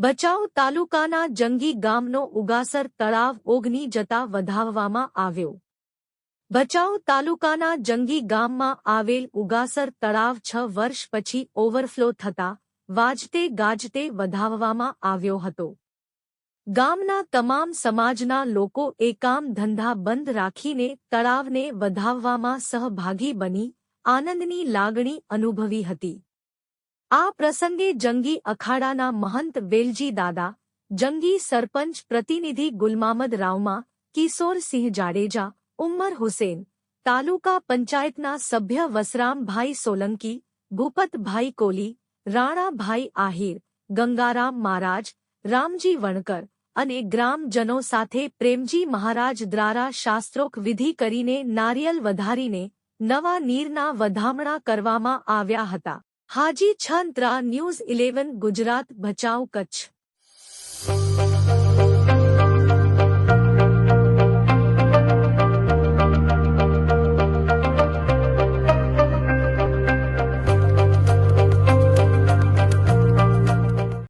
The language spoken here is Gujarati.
ભચાઉ તાલુકાના જંગી ગામનો ઉગાસર તળાવ ઓગની જતા વધાવવામાં આવ્યો. ભચાઉ તાલુકાના જંગી ગામમાં આવેલ ઉગાસર તળાવ છ વર્ષ પછી ઓવરફ્લો થતા વાજતે ગાજતે વધાવવામાં આવ્યો હતો. ગામના તમામ સમાજના લોકો એકામ ધંધા બંધ રાખીને તળાવને વધાવવામાં સહભાગી બની આનંદની લાગણી અનુભવી હતી. આ પ્રસંગે જંગી અખાડાના મહંત વેલજી દાદા, જંગી સરપંચ પ્રતિનિધિ ગુલમામદ રાવમા કિશોરસિંહ જાડેજા, ઉમ્મર હુસેન, તાલુકા પંચાયતના સભ્ય વસરામભાઈ સોલંકી ભૂપતભાઈ કોલી, રાણાભાઈ આહિર, ગંગારામ મહારાજ, રામજી વણકર અને ગ્રામજનો સાથે પ્રેમજી મહારાજ દ્વારા શાસ્ત્રોક વિધિ કરીને નારિયેલ વધારીને નવા નીરના વધામણા કરવામાં આવ્યા હતા. હાજી છંત્રા ન્યૂઝ ઇલેવન ગુજરાત ભચાઉ કચ્છ.